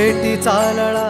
भेटी चालळा